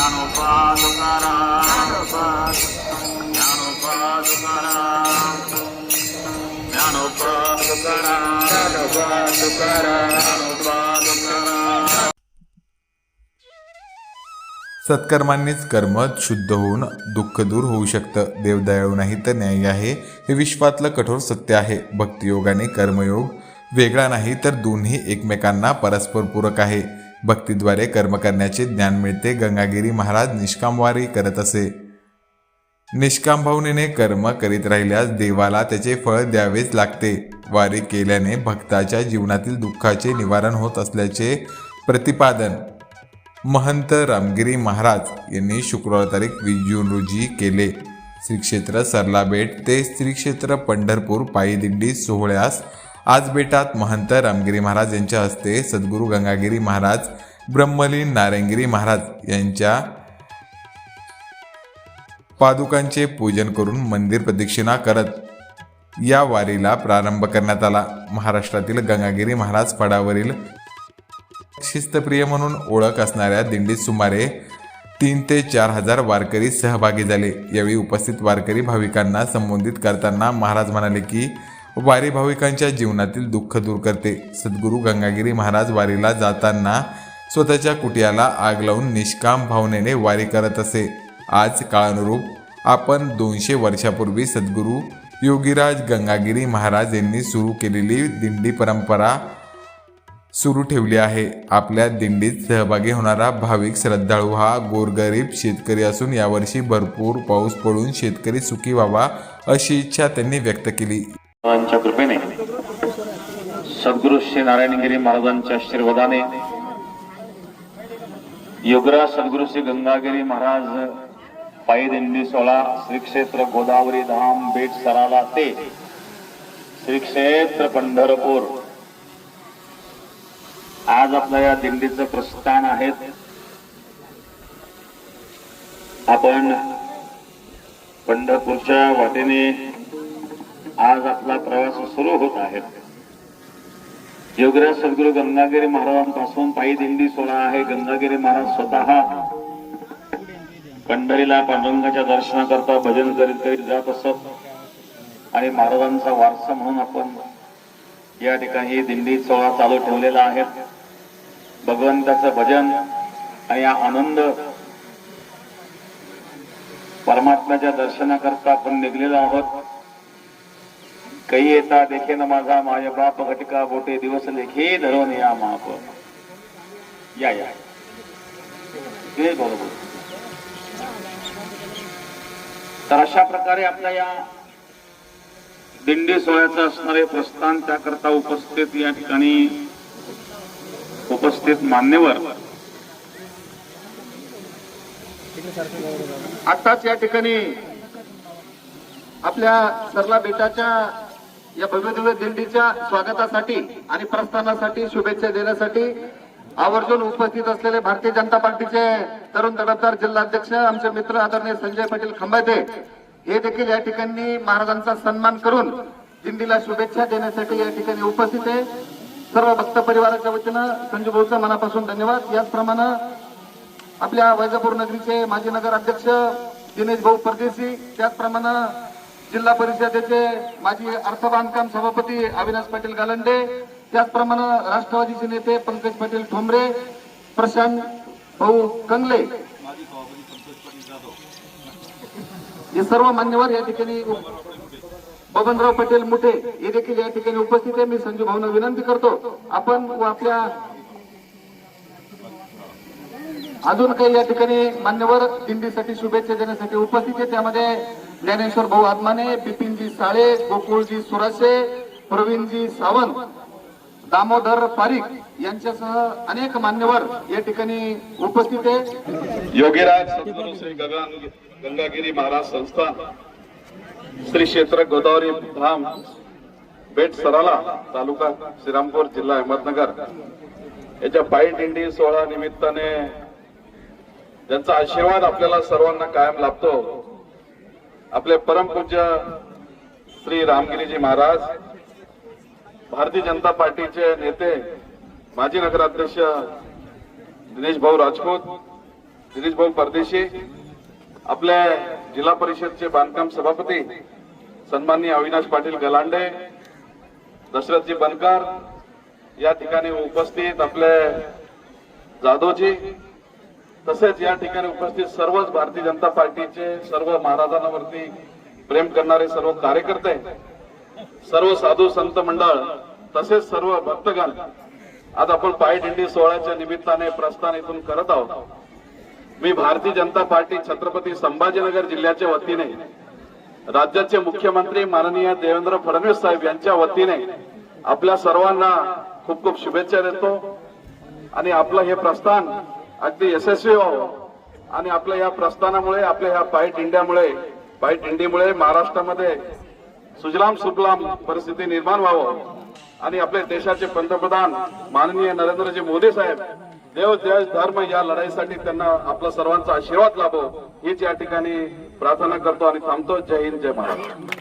Now, Father, सत्कर्मांनीच कर्म शुद्ध होऊन दुःख दूर होऊ शकतं. देवदयाळू नाही तर न्यायी आहे. हे विश्वातलं कठोर सत्य आहे. भक्तियोगाने कर्मयोग वेगळा नाही तर दोन्ही एकमेकांना परस्पर पूरक आहे. भक्तीद्वारे कर्म करण्याचे ज्ञान मिळते. गंगागिरी महाराज निष्कामवारी करत असे. निष्काम भावनेने कर्म करीत राहिल्यास देवाला त्याचे फळ द्यावेच लागते. वारी केल्याने भक्ताच्या जीवनातील दुःखाचे निवारण होत असल्याचे प्रतिपादन महंत रामगिरी महाराज यांनी शुक्रवार तारीख वीस जून रोजी केले. श्री क्षेत्र सरला बेट ते श्री क्षेत्र पंढरपूर पायीदिंडी सोहळ्यास आज बेटात महंत रामगिरी महाराज यांच्या हस्ते सद्गुरू गंगागिरी महाराज ब्रह्मलीन नारायणगिरी महाराज यांच्या पादुकांचे पूजन करून मंदिर प्रदक्षिणा करत या वारीला प्रारंभ करण्यात आला. महाराष्ट्रातील गंगागिरी महाराज फडावरील शिस्तप्रिय म्हणून ओळख असणाऱ्या दिंडीत सुमारे तीन ते चार हजार वारकरी सहभागी झाले. यावेळी उपस्थित वारकरी भाविकांना संबोधित करताना महाराज म्हणाले की वारी भाविकांच्या जीवनातील दुःख दूर करते. सद्गुरू गंगागिरी महाराज वारीला जाताना स्वतःच्या कुटियाला आग लावून निष्काम भावनेने वारी करत असे. आज काळानुरूप आपण दोनशे वर्षापूर्वी सद्गुरू योगीराज गंगागिरी महाराज यांनी सुरू केलेली दिंडी परंपरा सुरू ठेवली आहे. आपल्या दिंडीत सहभागी होणारा भाविक श्रद्धाळू हा गोरगरीब शेतकरी असून यावर्षी भरपूर पाऊस पडून शेतकरी सुखी व्हावा अशी इच्छा त्यांनी व्यक्त केली. कृपेने सद्गुरु श्री नारायणगिरी महाराजांच्या आशीर्वादाने योगराज सद्गुरु श्री गंगागिरी महाराज पायी दिंडी सोळा श्री क्षेत्र गोदावरी धाम बेट सराला ते. श्री क्षेत्र पंढरपूर. आज आपल्या या दिंडीचं प्रस्थान आहेत आपण पंढरपूरच्या वाटेने आज आपला प्रवास सुरू होत आहे. योगराज सद्गुरू गंगागिरी महाराजांपासून पायी दिंडी सोहळा आहे. गंगागिरी महाराज स्वतः पंढरीला पांडुरंगाच्या दर्शनाकरता भजन करीत करीत जात असत. आणि महाराजांचा वारसा म्हणून आपण या ठिकाणी दिंडी सोहळा चालू ठेवलेला आहे. भगवंताचं भजन आणि हा आनंद परमात्म्याच्या दर्शनाकरता आपण निघलेलो आहोत. काही येता देखे माझा माय बाप घटका बोटे दिवस लेखे धरून या महाप या या. बरोबर तर अशा प्रकारे आपल्या या दिंडी सोहळ्याचं असणारे प्रस्थान त्याकरता उपस्थित या ठिकाणी उपस्थित मान्यवर. आताच या ठिकाणी आपल्या सरला बेटाच्या या भव्य दिंडीच्या स्वागतासाठी आणि प्रस्थानासाठी शुभेच्छा देण्यासाठी आवर्जून उपस्थित असलेले भारतीय जनता पार्टीचे तरुण तडफदार जिल्हाध्यक्ष आमचे मित्र आदरणीय संजय पाटील खंबाते हे देखील या ठिकाणी महाराजांचा सन्मान करून दिंडीला शुभेच्छा देण्यासाठी या ठिकाणी उपस्थित आहे. सर्व भक्त परिवाराच्या वतीनं संजू भाऊचा मनापासून धन्यवाद. याचप्रमाणे आपल्या वैजापूर नगरीचे माजी नगर अध्यक्ष दिनेश भाऊ परदेशी त्याचप्रमाणे जिल्हा परिषदेचे माजी अर्थ बांधकाम सभापती अविनाश पाटील गालंडे त्याचप्रमाणे राष्ट्रवादीचे नेते पंकज पाटील ठोंबरे प्रशांत भाऊ कंगले. हे सर्व मान्यवर या ठिकाणी बबनराव पटेल मुठे हे देखील या ठिकाणी उपस्थित आहे. मी संजू भाऊना विनंती करतो आपण व आपल्या अजून काही या ठिकाणी मान्यवर दिंडीसाठी शुभेच्छा देण्यासाठी उपस्थित आहे. त्यामध्ये ज्ञानेश्वर भाऊ आत्माने बिपिनजी साळे गोकुळजी सुराशे प्रवीणजी सावंत दामोदर पारिक यांच्यासह अनेक मान्यवर या ठिकाणी उपस्थित आहे योगीराज सद्गुरू श्री गगन गंगागिरी महाराज संस्थान श्री क्षेत्र गोदावरी धाम बेट सराला तालुका श्रीरामपूर जिल्हा अहमदनगर. याच्या पायी दिंडी सोहळा निमित्ताने ज्यांचा आशीर्वाद आपल्याला सर्वांना कायम लाभतो आपले परमपूज्य श्री रामगिरीजी महाराज भारतीय जनता पार्टीचे नेते माजी नगराध्यक्ष दिनेश भाऊ राजपूत दिनेश भाऊ परदेशी आपल्या जिल्हा परिषदचे बांधकाम सभापती सन्माननीय अविनाश पाटील गलांडे दशरथजी बनकर या ठिकाणी उपस्थित आपले जाधवजी तसेच या ठिकाणी उपस्थित सर्वच भारतीय जनता पार्टीचे सर्व महाराजांवरती प्रेम करणारे सर्व कार्यकर्ते सर्व साधू संत मंडळ तसेच सर्व भक्तगण आज आपण पायी दिंडी सोहळ्याच्या निमित्ताने प्रस्थान इथून करत आहोत. मी भारतीय जनता पार्टी छत्रपती संभाजीनगर जिल्ह्याच्या वतीने राज्याचे मुख्यमंत्री माननीय देवेंद्र फडणवीस साहेब यांच्या वतीने आपल्या सर्वांना खूप खूप शुभेच्छा देतो. आणि आपलं हे प्रस्थान अगदी यशस्वी व्हावं. आणि आपल्या या प्रस्थानामुळे आपल्या ह्या पायी दिंड्यामुळे पायी दिंडीमुळे महाराष्ट्रामध्ये सुजलाम सुफलाम परिस्थिती निर्माण व्हावं. आणि आपल्या देशाचे पंतप्रधान माननीय नरेंद्रजी मोदी साहेब देव देश धर्म या लढाईसाठी त्यांना आपला सर्वांचा आशीर्वाद लाभो. हीच या ठिकाणी प्रार्थना करतो आणि थांबतो. जय हिंद जय महाराष्ट्र.